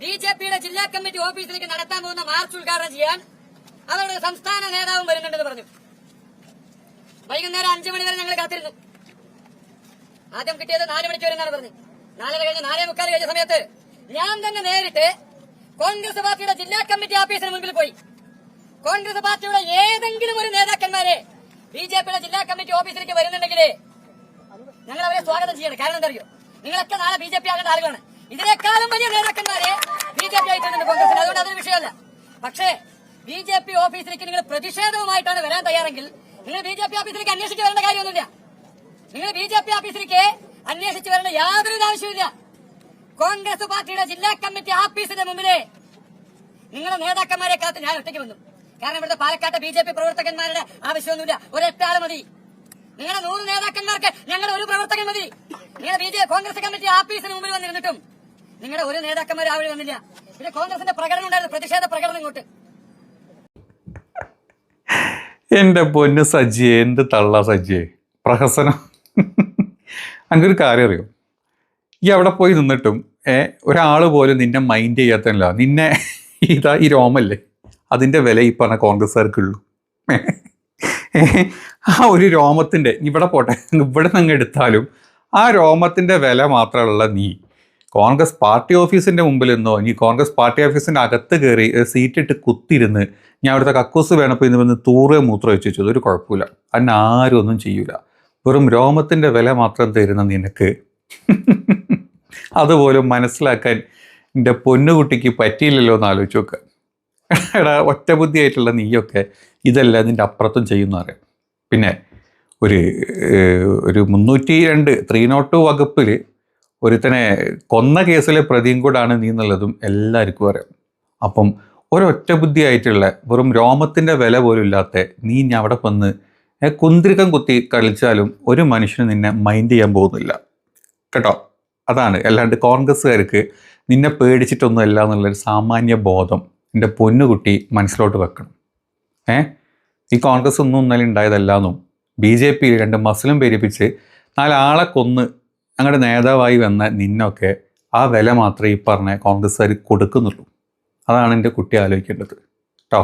B J പിയുടെ ജില്ലാ committee ഓഫീസിലേക്ക് നടത്താൻ പോകുന്ന മാർച്ച് ഉദ്ഘാടനം ചെയ്യാൻ അവരുടെ സംസ്ഥാന നേതാവും വരുന്നുണ്ടെന്ന് പറഞ്ഞു. വൈകുന്നേരം അഞ്ചു മണി വരെ ഞങ്ങൾ കാത്തിരുന്നു. ആദ്യം കിട്ടിയത് നാല് മണിക്ക് വരുന്നാണ് പറഞ്ഞു. നാലര കഴിഞ്ഞ് നാലേ മുക്കാൽ കഴിഞ്ഞ സമയത്ത് ഞാൻ തന്നെ നേരിട്ട് കോൺഗ്രസ് പാർട്ടിയുടെ ജില്ലാ കമ്മിറ്റി ഓഫീസിന് മുമ്പിൽ പോയി. കോൺഗ്രസ് പാർട്ടിയുടെ ഏതെങ്കിലും ഒരു നേതാക്കന്മാരെ ബി ജെ പിയുടെ ജില്ലാ കമ്മിറ്റി ഓഫീസിലേക്ക് വരുന്നുണ്ടെങ്കിൽ ഞങ്ങൾ അവരെ സ്വാഗതം ചെയ്യണം. കാരണം എന്താ അറിയോ? നിങ്ങളൊക്കെ നാളെ ബി ജെ പി ആകേണ്ട ആളുകളാണ്. ഇതിനേക്കാളും വലിയ നേതാക്കന്മാരെ ബി ജെ പി ആയിട്ടുണ്ട് കോൺഗ്രസിന് അതുകൊണ്ട് അതൊരു വിഷയമല്ല. പക്ഷേ ബി ജെ പി ഓഫീസിലേക്ക് നിങ്ങൾ പ്രതിഷേധവുമായിട്ടാണ് വരാൻ തയ്യാറെങ്കിൽ നിങ്ങൾ ബി ജെ പി ഓഫീസിലേക്ക് അന്വേഷിച്ച് വരേണ്ട കാര്യമൊന്നുമില്ല. നിങ്ങൾ ബി ജെ പി ഓഫീസിലേക്ക് അന്വേഷിച്ച് വരേണ്ട യാതൊരു ആവശ്യമില്ല കോൺഗ്രസ് പാർട്ടിയുടെ ജില്ലാ കമ്മിറ്റി ഓഫീസിന്റെ മുമ്പിലെ നിങ്ങളുടെ നേതാക്കന്മാരെ കാത്ത് ഞാൻ ഒറ്റയ്ക്ക് വന്നു കാരണം ഇവിടുത്തെ പാലക്കാട്ടെ ബി ജെ പി പ്രവർത്തകന്മാരുടെ ആവശ്യമൊന്നുമില്ല. ഒരൊറ്റ മതി. നിങ്ങളുടെ നൂറ് നേതാക്കന്മാർക്ക് ഞങ്ങളുടെ ഒരു പ്രവർത്തകൻ മതി. നിങ്ങളുടെ ബി ജെ കോൺഗ്രസ് കമ്മിറ്റി ഓഫീസിന് മുമ്പിൽ വന്നിരുന്നിട്ടും നിങ്ങളുടെ ഒരു നേതാക്കന്മാർ രാവിലെ വന്നില്ല. പിന്നെ കോൺഗ്രസിന്റെ പ്രകടനം ഉണ്ടായിരുന്നു. പ്രതിഷേധ പ്രകടനം ഇങ്ങോട്ട്. എന്റെ പൊന്ന് സജ്ജിയെ എന്ത് തള്ള സജ്ജിയെ. പ്രഹസനം. അങ്ങനൊരു കാര്യം അറിയോ? ഈ അവിടെ പോയി നിന്നിട്ടും ഒരാൾ പോലും നിന്നെ മൈൻഡ് ചെയ്യാത്തല്ല നിന്നെ ഇതാ ഈ രോമല്ലേ? അതിന്റെ വില ഈ പറഞ്ഞ കോൺഗ്രസ്സുകാർക്കുള്ളൂ. ആ ഒരു രോമത്തിന്റെ ഇവിടെ പോട്ടെ ഇവിടെ നിന്ന് അങ്ങ് എടുത്താലും ആ രോമത്തിന്റെ വില മാത്രമുള്ള നീ. കോൺഗ്രസ് പാർട്ടി ഓഫീസിന്റെ മുമ്പിൽ നിന്നോ ഇനി കോൺഗ്രസ് പാർട്ടി ഓഫീസിന്റെ അകത്ത് കയറി സീറ്റിട്ട് കുത്തിരുന്ന് ഞാൻ അവിടുത്തെ കക്കൂസ് വേണപ്പോൾ ഇന്ന് വന്ന് തൂറേ മൂത്രം വെച്ച് വെച്ചു. ഒരു കുഴപ്പമില്ല. അതിന് ആരും ഒന്നും ചെയ്യൂല. വെറും രോമത്തിന്റെ വില മാത്രം തരുന്ന നിനക്ക്. അതുപോലും മനസ്സിലാക്കാൻ എന്റെ പൊന്നുകുട്ടിക്ക് പറ്റിയില്ലല്ലോ എന്ന് ആലോചിച്ച് നോക്കുക എടാ ഒറ്റബുദ്ധിയായിട്ടുള്ള നീയൊക്കെ ഇതെല്ലാം നിന്റെ അപ്പുറത്തും ചെയ്യുന്ന അറിയാം പിന്നെ ഒരു ഒരു മുന്നൂറ്റി രണ്ട് ത്രീ നോട്ട് വകുപ്പിൽ ഒരുത്തനെ കൊന്ന കേസിലെ പ്രതിയും കൂടാണ് നീ എന്നുള്ളതും എല്ലാവർക്കും അറിയാം. അപ്പം ഒരൊറ്റ ബുദ്ധിയായിട്ടുള്ള വെറും രോമത്തിന്റെ വില പോലും ഇല്ലാത്ത നീ ഇനി അവിടെ വന്ന് കുന്തിരിക്കം കുത്തി കളിച്ചാലും ഒരു മനുഷ്യന് നിന്നെ മൈൻഡ് ചെയ്യാൻ പോകുന്നില്ല. കേട്ടോ? അതാണ്. അല്ലാണ്ട് കോൺഗ്രസ്സുകാർക്ക് നിന്നെ പേടിച്ചിട്ടൊന്നുമല്ല എന്നുള്ളൊരു സാമാന്യ ബോധം എന്റെ പൊന്നുകുട്ടി മനസ്സിലോട്ട് വെക്കണം. ഏ? ഈ കോൺഗ്രസ് ഒന്നും ഇന്നലെ ഉണ്ടായതല്ല എന്നും ബി ജെ പി രണ്ട് മസിലും പേരിപ്പിച്ച് നാലാളെ കൊന്ന് ഞങ്ങളുടെ നേതാവായി വന്ന നിന്നൊക്കെ ആ വില മാത്രമേ ഈ പറഞ്ഞ കോൺഗ്രസ്സുകാർ കൊടുക്കുന്നുള്ളൂ. അതാണ് എന്റെ കുട്ടി ആലോചിക്കേണ്ടത്. കേട്ടോ